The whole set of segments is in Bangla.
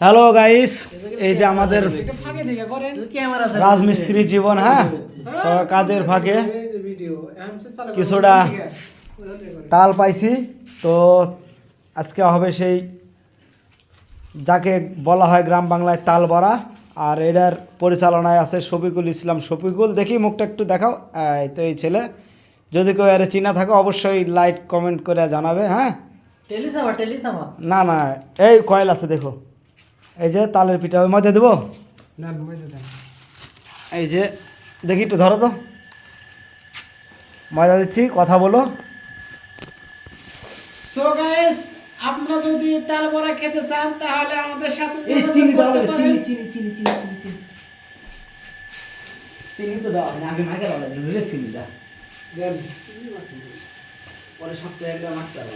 হ্যালো গাইস এই যে আমাদের রাজমিস্ত্রি জীবন হ্যাঁ? তো কাজের ফাঁকে কিছুটা তাল পাইছি। তো আজকে হবে সেই যাকে বলা হয় গ্রাম বাংলায় তাল বড়া। আর এটার পরিচালনায় আছে শফিকুল ইসলাম। শফিকুল দেখি মুখটা একটু দেখাও। তো এই ছেলে। যদি কেউ এর চিনা থাকো অবশ্যই লাইট কমেন্ট করে জানাবে হ্যাঁ? না না এই কয়েল আছে দেখো। এই যে তালের পিঠা ওই মধ্যে দেবো? এই যে দেখি একটু ধরো তো। মজা দিচ্ছি কথা বলো। সো গাইস আপনারা যদি তাল বড়া খেতে চান তাহলে আমাদের সাথে চিনি দাও। চিনি চিনি চিনি চিনি চিনি চিনি। তো দাও না আগে মাকে দাও বুঝলে? চিনি দাও পরে সপ্তাহে একবার মাছতে হবে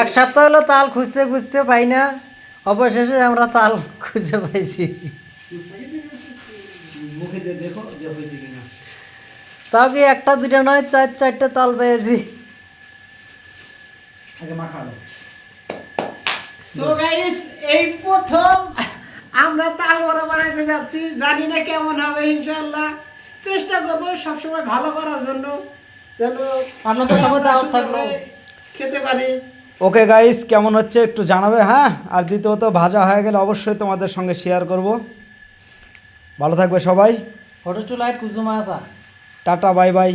এক সপ্তাহ হলো তাল খুঁজতে খুঁজতে পাই না। অবশেষে আমরা তাল খুঁজে পাইছি। মুখে দিয়ে দেখো যে হয়েছে কিনা। তাও কি একটা দুটা নয় চার চারটে তাল পেয়েছি। আগে মাখা দাও সো গাইস এই প্রথম আমরা তাল বড়া বানাইতে যাচ্ছি। জানি না কেমন হবে ইনশাআল্লাহ। চেষ্টা করব সবসময় ভালো করার জন্য। যেন আপনাদের সবাই দাওয়াত থাকল। খেতে পারি। ওকে গাইস কেমন হচ্ছে একটু জানাবে হ্যাঁ? আর দ্বিতীয়ত ভাজা হয়ে গেলে অবশ্যই তোমাদের সঙ্গে শেয়ার করব। ভালো থাকবে সবাই। ফটো টু লাইট কুজুমা আসা টাটা বাই বাই